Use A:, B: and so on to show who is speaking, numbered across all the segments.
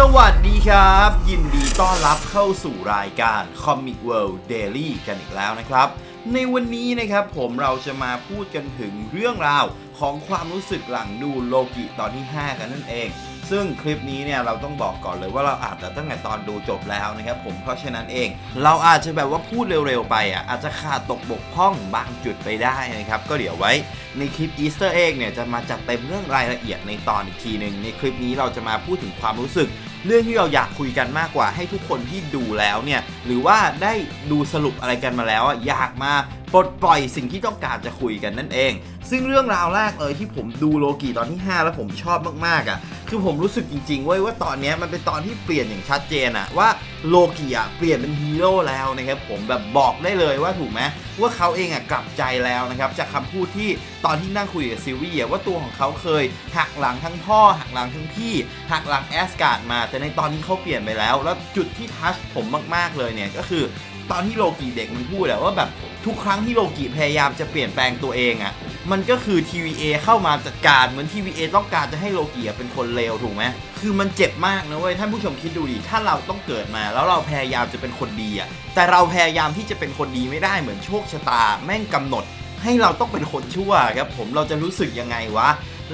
A: สวัสดีครับ ยินดีต้อนรับเข้าสู่รายการ Comic World Daily กันอีกแล้วนะครับ ในวันนี้นะครับผมเราจะมาพูดกันถึงเรื่องราวของความรู้สึกหลังดูโลกิตอนที่ 5 กันนั่นเอง ซึ่งคลิปนี้เนี่ยเราต้องบอกก่อนเลยว่าเราอาจจะตั้งแต่ตอนดูจบแล้วนะครับผมเพราะฉะนั้นเอง เราอาจจะแบบว่าพูดเร็วๆไปอะอาจจะขาดตกบกพร่องบางจุดไปได้นะครับ ก็เดี๋ยวไว้ในคลิป Easter Egg เนี่ยจะมาจัดเต็มเรื่องรายละเอียดในตอนอีกทีหนึ่งในคลิปนี้เราจะมาพูดถึงความรู้สึก เรื่องที่เราอยากคุยกันมากกว่าให้ทุกคนที่ดูแล้วเนี่ยหรือว่าได้ดูสรุปอะไรกันมาแล้วอะอยากมาปลดปล่อยสิ่งที่ต้องการจะคุยกันนั่นเอง ซึ่งเรื่องราวแรกเลยที่ผมดูโลกีตอนที่ 5 แล้วผมชอบมากๆอะ่ะ คือผมรู้สึกจริงๆเว้ยว่าตอนนี้มันเป็นตอนที่เปลี่ยนอย่างชัดเจนอะว่าโลกีอะเปลี่ยนเป็นฮีโร่แล้วนะครับผมแบบบอกได้เลยว่าถูกไหมว่าเขาเองอะกลับใจแล้วนะครับจากคำพูดที่ตอนที่นั่งคุยกับซิลวี่ว่าตัวของเขาเคยหักหลังทั้งพ่อหักหลังทั้งพี่หักหลังแอสการ์ดมา แต่ในตอนนี้เขาเปลี่ยนไปแล้ว แล้วจุดที่ทัชผมมากๆเลยเนี่ยก็คือตอนที่โลกีเด็กมันพูดอะว่าแบบ ทุกครั้งที่โลกีพยายามจะเปลี่ยนแปลงตัวเองอะมันก็คือ TVA เข้ามาจัดการเหมือน TVA ต้องการจะให้โลกีอะเป็นคนเลวถูกไหมคือมันเจ็บมากนะเว้ยท่านผู้ชมคิดดูดิถ้าเราต้องเกิดมา แล้วเราพยายามจะเป็นคนดีอะแต่เราพยายามที่จะเป็นคนดีไม่ได้เหมือนโชคชะตา แม่งกำหนด ให้เราต้องเป็นคนชั่วครับผมเราจะรู้สึกยังไงวะ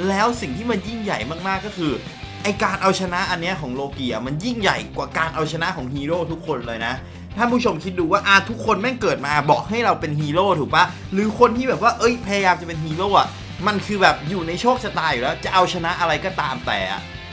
A: แล้วสิ่งที่มันยิ่งใหญ่มากๆก็คือไอการเอาชนะอันเนี้ยของโลกีอะมันยิ่งใหญ่กว่าการเอาชนะของฮีโร่ทุกคนเลยนะ ท่านผู้ชมคิดดูว่าอาทุกคนแม่งเกิดมาบอกให้เราเป็นฮีโร่ถูกปะหรือคนที่แบบว่าเอ้ยพยายามจะเป็นฮีโร่อะมันคือแบบอยู่ในโชคชะตาอยู่แล้วจะเอาชนะอะไรก็ตามแต่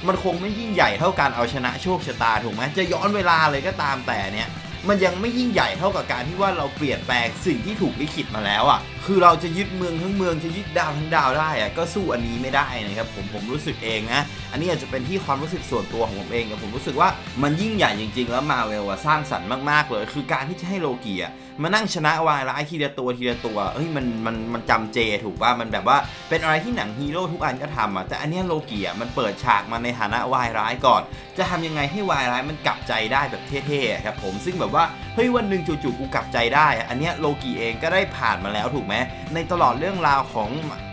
A: มันคงไม่ยิ่งใหญ่เท่าการเอาชนะโชคชะตาถูกไหมจะย้อนเวลาเลยก็ตามแต่เนี่ย มันยังไม่ยิ่งใหญ่เท่ากับการที่ว่าเราเปลี่ยนแปลงสิ่งที่ถูกลิขิตมาแล้วอะ คือเราจะยึดเมืองทั้งเมืองจะยึดดาวทั้งดาวได้อะก็สู้อันนี้ไม่ได้นะครับผมผมรู้สึกเองนะอันนี้อาจจะเป็นที่ความรู้สึกส่วนตัวของผมเองแต่ผมรู้สึกว่ามันยิ่งใหญ่จริง ๆ แล้วมาเวลอะสร้างสรรค์มากๆเลย คือการที่จะให้โลกีอะ มานั่งชนะวายร้ายทีละตัวทีละตัวเฮ้ยมันมันมันจำเจถูกป่ะมันแบบว่าเป็นอะไรที่หนังฮีโร่ทุกอันก็ทำอะแต่อันเนี้ยโลกีอะมันเปิดฉากมาในฐานะวายร้ายก่อน จะทำยังไงให้วายร้ายมันกลับใจได้แบบเท่ๆครับผมซึ่งแบบว่าเฮ้ยวันหนึ่งจู่ๆกูกลับใจได้ อันเนี้ยโลกีเองก็ได้ผ่านมาแล้วถูกไหมในตลอดเรื่องราวของ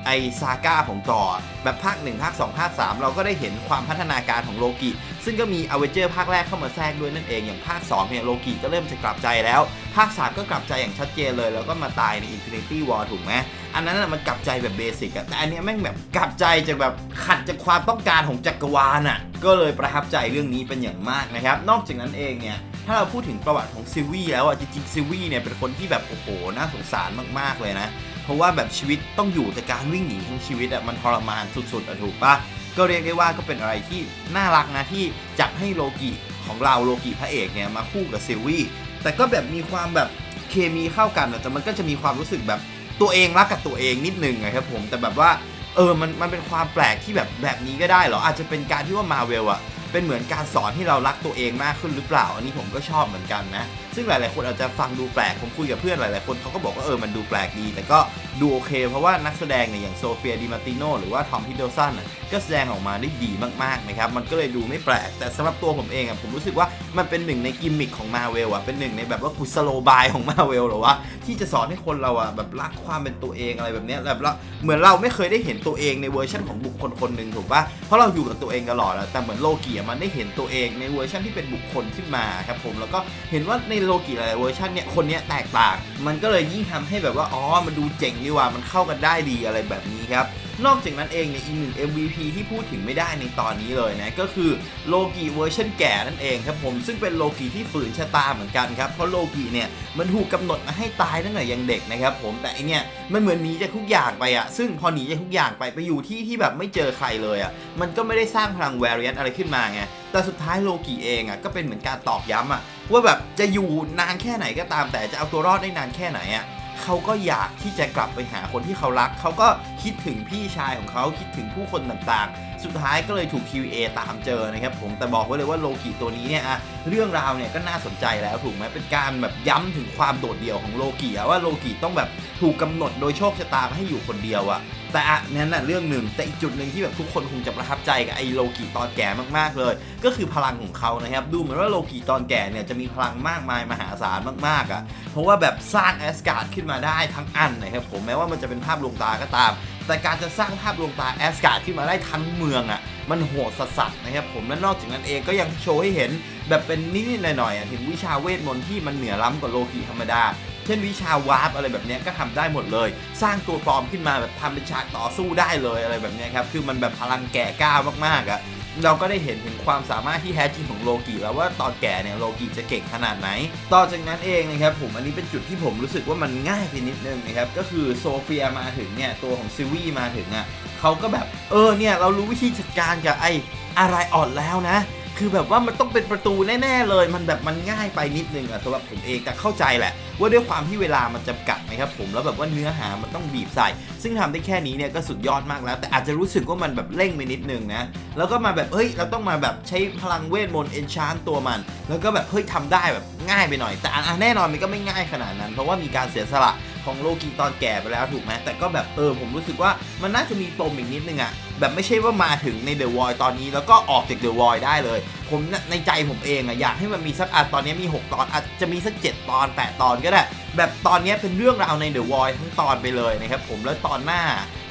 A: ไอซาก้าของจอแบบภาค1ภาค2ภาค3 เราก็ได้เห็นความพัฒนาการของโลกิซึ่งก็มีอเวเจอร์ภาคแรกเข้ามาแทรกด้วยนั่นเองอย่างภาค2เนี่ยโลกิก็เริ่มจะกลับใจแล้ว ภาค 3 ก็กลับใจอย่างชัดเจนเลย แล้วก็มาตายใน Infinity War ถูกไหมอันนั้นน่ะมันกลับใจแบบเบสิกอะแต่อันนี้แม่งแบบกลับใจจากแบบขัดจากความต้องการของจักรวาลอะก็เลยประทับใจเรื่องนี้เป็นอย่างมากนะครับ นอกจากนั้นเองเนี่ย ถ้าเราพูดถึงประวัติของซิวี่แล้วอะจริงๆซิวี่เนี่ยเป็นคนที่แบบโอ้โหน่าสงสารมากๆเลยนะ เพราะว่าแบบชีวิตต้องอยู่แต่การวิ่งหนีทั้งชีวิตอะมันทรมานสุดๆอะถูกปะก็เรียกได้ว่าก็เป็นอะไรที่น่ารักนะที่จับให้โลกิของเราโลกิพระเอกเนี่ยมาคู่กับซิวี่แต่ก็แบบมีความแบบเคมีเข้ากันแต่มันก็จะมีความรู้สึกแบบตัวเองรักกับตัวเองนิดนึงนะครับผมแต่แบบว่าเออมันมันเป็นความแปลกที่แบบแบบนี้ก็ได้เหรออาจจะเป็นการที่ว่ามาเวลอะ เป็นเหมือนการสอนให้เรารักตัวเองมากขึ้นหรือเปล่า อันนี้ผมก็ชอบเหมือนกันนะ ซึ่งหลาย ๆ คนอาจจะฟังดูแปลก ผมคุยกับเพื่อนหลาย ๆ คนเขาก็บอกว่าเออ มันดูแปลกดี แต่ก็ดูโอเค เพราะว่านักแสดงเนี่ยอย่างโซเฟียดิมาติโนหรือว่าทอมฮิดเดิลสันน่ะก็แสดงออกมาได้ดีมาก ๆ นะครับ มันก็เลยดูไม่แปลก แต่สำหรับตัวผมเองอะผมรู้สึกว่ามันเป็นหนึ่งในกิมมิคของมาเวลอะ เป็นหนึ่งในแบบว่ากุศโลบายของมาเวลหรอวะ ที่จะสอนให้คนเราอะแบบรักความเป็นตัวเองอะไรแบบเนี้ยแบบเราเหมือนเราไม่เคยได้เห็นตัวเองในเวอร์ชันของบุคคลคนหนึ่งถูกปะเพราะเราอยู่กับตัวเองตลอดแต่เหมือนโลกีมันได้เห็นตัวเองในเวอร์ชันที่เป็นบุคคลขึ้นมาครับผมแล้วก็เห็นว่าในโลกิหลายเวอร์ชันเนี่ยคนเนี้ยแตกต่าง มันก็เลยยิ่งทำให้แบบว่าอ๋อมันดูเจ๋งดีว่ามันเข้ากันได้ดีอะไรแบบนี้ครับ นอกจากนั้นเองเนี่ยอีกหนึ่ง MVP ที่พูดถึงไม่ได้ในตอนนี้เลยนะก็คือโลกีเวอร์ชันแก่นั่นเองครับผมซึ่งเป็นโลกีที่ฝืนชะตาเหมือนกันครับเพราะโลกีเนี่ยมันถูกกำหนดมาให้ตายตั้งแต่ยังเด็กนะครับผมแต่อันเนี่ยมันเหมือนหนีจากทุกอย่างไปอะซึ่งพอหนีจากทุกอย่างไปไปอยู่ที่ที่แบบไม่เจอใครเลยอะมันก็ไม่ได้สร้างพลังแวริ a นอะไรขึ้นมาไงแต่สุดท้ายโลกีเองอะก็เป็นเหมือนการตอกย้ำอะว่าแบบจะอยู่นานแค่ไหนก็ตามแต่จะเอาตัวรอดได้นานแค่ไหนอะ เขาก็อยากที่จะกลับไปหาคนที่เขารัก เขาก็คิดถึงพี่ชายของเขาคิดถึงผู้คนต่างๆ สุดท้ายก็เลยถูก TVA ตามเจอนะครับผมแต่บอกไว้เลยว่าโลกิตัวนี้เนี่ยอะเรื่องราวเนี่ยก็น่าสนใจแล้วถูกไหมเป็นการแบบย้ำถึงความโดดเดี่ยวของโลกิว่าโลกิต้องแบบถูกกำหนดโดยโชคชะตาให้อยู่คนเดียวอะแต่อันนั้นน่ะเรื่องหนึ่งแต่อีกจุดหนึ่งที่แบบทุกคนคงจะประทับใจกับไอ้โลกิตอนแก่มากๆเลย ก็คือพลังของเขานะครับดูเหมือนว่าโลกิตอนแก่เนี่ยจะมีพลังมากมายมหาศาลมากๆอะ่ะเพราะว่าแบบสร้างแอสการ์ดขึ้นมาได้ทั้งอันนะครับผมแม้ว่ามันจะเป็นภาพลวงตาก็ตาม แต่การจะสร้างภาพลวงตาแอสการ์ดขึ้นมาได้ทั้งเมืองอะ่ะมันโหดสัสสัสนะครับผมและนอกจากนั้นเองก็ยังโชว์ให้เห็นแบบเป็นนิดๆหน่อยๆอะถึงวิชาเวทมนต์ที่มันเหนือล้ำกว่าโลกีธรรมดา เช่นวิชาวาร์ปอะไรแบบนี้ก็ทำได้หมดเลย สร้างตัวปลอมขึ้นมาแบบทำเป็นฉากต่อสู้ได้เลยอะไรแบบนี้ครับคือมันแบบพลังแก่กล้ามากๆอะ เราก็ได้เห็นถึงความสามารถที่แท้จริงของโลกิแล้วว่าตอนแก่เนี่ยโลกิจะเก่งขนาดไหน ต่อจากนั้นเองนะครับผมอันนี้เป็นจุดที่ผมรู้สึกว่ามันง่ายไปนิดนึงนะครับก็คือโซเฟียมาถึงเนี่ยตัวของซิวี่มาถึงอะเขาก็แบบเออเนี่ยเรารู้วิธีจัดการกับไอ้อะไรอ่อนแล้วนะ คือแบบว่ามันต้องเป็นประตูแน่ๆเลย มันแบบมันง่ายไปนิดนึงอะสำหรับผมเองแต่เข้าใจแหละ ว่าด้วยความที่เวลามันจำกัดนะครับผมแล้วแบบว่าเนื้อหามันต้องบีบใส่ ซึ่งทำได้แค่นี้เนี่ยก็สุดยอดมากแล้ว แต่อาจจะรู้สึกว่ามันแบบเร่งไปนิดนึงนะแล้วก็มาแบบเฮ้ยเราต้องมาแบบใช้พลังเวทมนต์เอนชานตัวมัน แล้วก็แบบเฮ้ยทำได้แบบง่ายไปหน่อย แต่อะแน่นอนมันก็ไม่ง่ายขนาดนั้น เพราะว่ามีการเสียสละ ของโลกีตอนแก่ไปแล้วถูกไหมแต่ก็แบบเออผมรู้สึกว่ามันน่าจะมีปมอีกนิดนึงอะแบบไม่ใช่ว่ามาถึงในเดอะวอยตอนนี้แล้วก็ออกจากเดอะวอยได้เลย ผมในใจผมเองอะอยากให้มันมีสักอะตอนนี้มี 6 ตอนอาจจะมีสัก 7 ตอน 8 ตอนก็ได้ แบบตอนนี้เป็นเรื่องราวในเดอะวอยทั้งตอนไปเลยนะครับผมแล้วตอนหน้า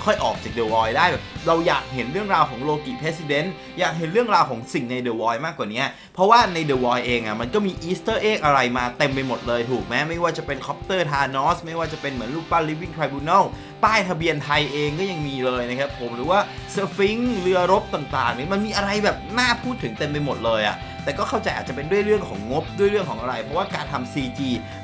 A: ค่อยออกจากเดอะวอยได้แบบเราอยากเห็นเรื่องราวของโลกิเพสิดเนนต์อยากเห็นเรื่องราวของสิ่งในเดอะวอยมากกว่านี้ เพราะว่าในเดอะวอยเองอะมันก็มีอีสเตอร์เอ็กอะไรมาเต็มไปหมดเลยถูกไหมไม่ว่าจะเป็นคอปเตอร์ทานอสไม่ว่าจะเป็นเหมือนลูกปั้นลิฟวิ่งทริบูน a ลป้ายทะเบียนไทยเองก็ยังมีเลยนะครับผมหรือว่าสฟิงเรือรบต่างๆนี่มันมีอะไรแบบน่าพูดถึงเต็มไปหมดเลยอะ แต่ก็เข้าใจอาจจะเป็นด้วยเรื่องของงบด้วยเรื่องของอะไร เพราะว่าการทำ CG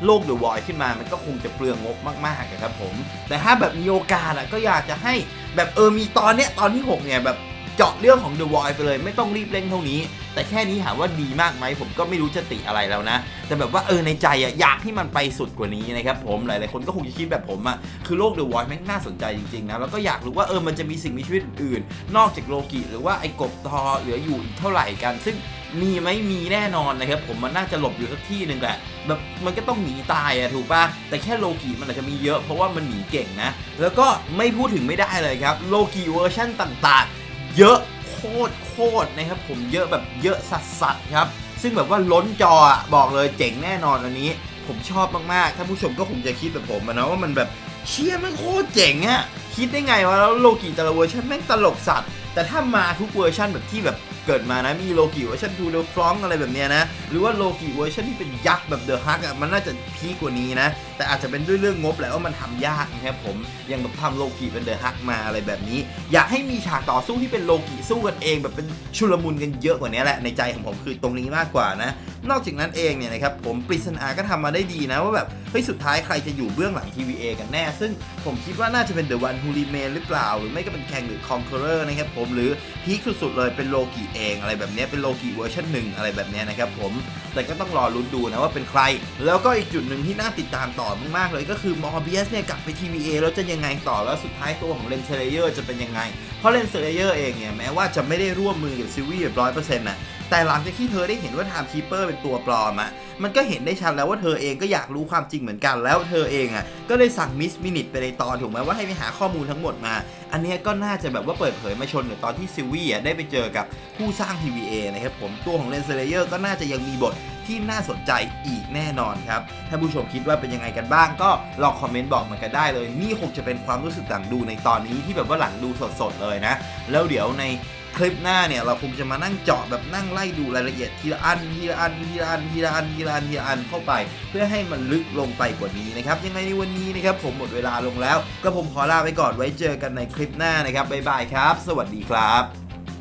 A: โลก The Void ขึ้นมา มันก็คงจะเปลืองงบมากๆอะครับผม แต่ถ้าแบบมีโอกาสอะก็อยากจะให้แบบเออมีตอนเนี้ยตอนที่ 6 เนี่ยแบบ จาะเรื่องของ The Void ไปเลยไม่ต้องรีบเร่งเท่านี้ แต่แค่นี้ถามว่าดีมากไหมผมก็ไม่รู้จะติอะไรแล้วนะ แต่แบบว่าเออในใจอะอยากให้มันไปสุดกว่านี้นะครับผมหลายๆคนก็คงจะคิดแบบผมอะคือโลก The Void แม่งน่าสนใจจริงๆนะแล้วก็อยากรู้ว่าเออมันจะมีสิ่งมีชีวิตอื่น นอกจากโลกิหรือว่าไอ้กบทอเหลืออยู่อีกเท่าไหร่กัน ซึ่งมีไหมมีแน่นอนนะครับผมมันน่าจะหลบอยู่สักที่หนึ่งแหละแบบมันก็ต้องหนีตายอะถูกปะแต่แค่โลกีมันอาจจะมีเยอะเพราะว่ามันหนีเก่งนะ แล้วก็ไม่พูดถึงไม่ได้เลยครับโลกีเวอร์ชั่นต่างๆ เยอะโคตรโคตรนะครับผมเยอะแบบเยอะสัสสัสครับ ซึ่งแบบว่าล้นจออะบอกเลยเจ๋งแน่นอนอันนี้ ผมชอบมากๆถ้าผู้ชมก็คงจะคิดแบบผมนะว่ามันแบบเชี่ยมันโคตรเจ๋งอะคิดได้ไงวะแล้วโลกีแต่ละเวอร์ชันแม่งตลกสัตว์แต่ถ้ามาทุกเวอร์ชันแบบที่แบบเกิดมานะมีโลกิเวอร์ชันทูเดอะฟรองอะไรแบบเนี้ยนะ หรือว่าโลกิเวอร์ชันที่เป็นยักษ์แบบเดอะฮักอะมันน่าจะพีกว่านี้นะ แต่อาจจะเป็นด้วยเรื่องงบแหละว่ามันทำยากนะครับผมยังแบบทำโลกิเป็นเดอะฮักมาอะไรแบบนี้ อยากให้มีฉากต่อสู้ที่เป็นโลกิสู้กันเอง แบบเป็นชุลมุนกันเยอะกว่านี้แหละในใจของผมคือตรงนี้มากกว่านะนอกจากนั้นเองเนี่ยนะครับผมปริศนาก็ทำมาได้ดีนะว่าแบบเฮ้ยสุดท้ายใครจะอยู่เบื้องหลัง TVA กันแน่ ซึ่งผมคิดว่าน่าจะเป็น The One Who Remain หรือเปล่า หรือไม่ก็เป็นแคงหรือ Conqueror นะครับผมหรือพีคสุดๆเลยเป็นโลกิเองอะไรแบบนี้เป็นโลกิเวอร์ชันหนึ่งอะไรแบบนี้นะครับผมแต่ก็ต้องรอลุ้นดูนะว่าเป็นใคร แล้วก็อีกจุดหนึ่งที่น่าติดตามต่อมากๆเลยก็คือมอร์เบียสเนี่ยกลับไป TVA แล้วจะยังไงต่อแล้วสุดท้ายตัวของเลนเซเลเยอร์จะเป็นยังไง เพราะเลนเซเลเยอร์เองเนี่ยแม้ว่าจะไม่ได้ร่วมมือกับซิวี่แบบร้อยเปอร์เซ็นต์นะ แต่หลังจากที่เธอได้เห็นว่าไทม์คีเปอร์เป็นตัวปลอมอะมันก็เห็นได้ชัดแล้วว่าเธอเองก็อยากรู้ความจริงเหมือนกัน แล้วเธอเองอะก็เลยสั่งมิสมินิทไปในตอนถูกไหมว่าให้ไปหาข้อมูลทั้งหมดมา อันนี้ก็น่าจะแบบว่าเปิดเผยมาชนกับตอนที่ซิวี่อะได้ไปเจอกับผู้สร้าง TVA นะครับผมตัวของเลนเซเลเยอร์ก็น่าจะยังมีบทที่น่าสนใจอีกแน่นอนครับถ้าผู้ชมคิดว่าเป็นยังไงกันบ้าง ก็ลองคอมเมนต์บอกมากันได้เลย นี่คงจะเป็นความรู้สึกหลังดูในตอนนี้ที่แบบว่าหลังดูสดๆเลยนะ แล้วเดี๋ยวใน คลิปหน้าเนี่ยเราคงจะมานั่งเจาะแบบนั่งไล่ดูรายละเอียดทีละอันทีละอันทีละอันทีละอันทีละอันทีละอันเข้าไป เพื่อให้มันลึกลงไปกว่านี้นะครับยังไงในวันนี้นะครับผมหมดเวลาลงแล้ว ก็ผมขอลาไปก่อนไว้เจอกันในคลิปหน้านะครับบ๊ายบายครับ สวัสดีครับ